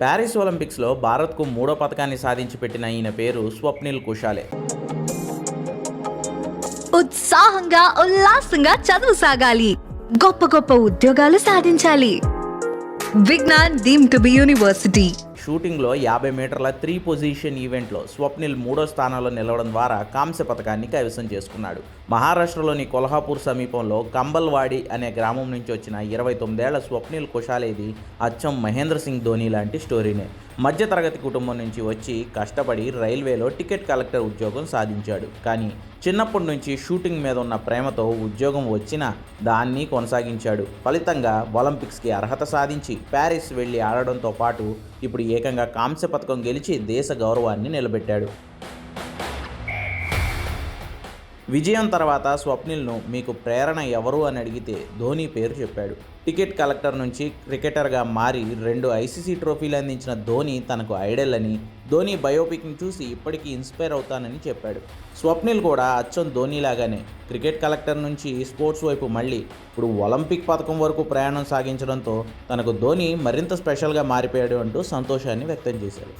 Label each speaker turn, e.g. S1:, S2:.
S1: Paris ఒలింపిక్స్లో భారత్కు మూడో పథకాన్ని సాధించి పెట్టిన ఈయన పేరు స్వప్నిల్ కుషాలే.
S2: ఉత్సాహంగా ఉల్లాసంగా చదువు సాగాలి. గొప్ప గొప్ప ఉద్యోగాలు సాధించాలి. Vignan deem to be university.
S1: షూటింగ్లో యాభై మీటర్ల త్రీ పొజిషన్ ఈవెంట్లో స్వప్నిల్ మూడో స్థానంలో నిలవడం ద్వారా కాంస్య పథకాన్ని కైవసం చేసుకున్నాడు. మహారాష్ట్రలోని కొల్హాపూర్ సమీపంలో కంబల్వాడి అనే గ్రామం నుంచి వచ్చిన ఇరవై తొమ్మిదేళ్ళ స్వప్నిల్ కుషాలేది అచ్చం మహేంద్ర సింగ్ ధోని లాంటి స్టోరీనే. మధ్యతరగతి కుటుంబం నుంచి వచ్చి కష్టపడి రైల్వేలో టికెట్ కలెక్టర్ ఉద్యోగం సాధించాడు. కానీ చిన్నప్పటి నుంచి షూటింగ్ మీద ఉన్న ప్రేమతో ఉద్యోగం వచ్చినా దాన్ని కొనసాగించాడు. ఫలితంగా ఒలింపిక్స్కి అర్హత సాధించి ప్యారిస్ వెళ్ళి ఆడడంతో పాటు ఇప్పుడు ఏకంగా కాంస్య పథకం గెలిచి దేశ గౌరవాన్ని నిలబెట్టాడు. విజయం తర్వాత స్వప్నిల్ను మీకు ప్రేరణ ఎవరు అని అడిగితే ధోని పేరు చెప్పాడు. టికెట్ కలెక్టర్ నుంచి క్రికెటర్గా మారి రెండు ఐసీసీ ట్రోఫీలు అందించిన ధోని తనకు ఐడల్ అని ధోని బయోపిక్ని చూసి ఇప్పటికీ ఇన్స్పైర్ అవుతానని చెప్పాడు. స్వప్నిల్ కూడా అచ్చం ధోనిలాగానే క్రికెట్ కలెక్టర్ నుంచి స్పోర్ట్స్ వైపు మళ్ళీ ఇప్పుడు ఒలింపిక్ పథకం వరకు ప్రయాణం సాగించడంతో తనకు ధోని మరింత స్పెషల్గా మారిపోయాడు అంటూ సంతోషాన్ని వ్యక్తం చేశాడు.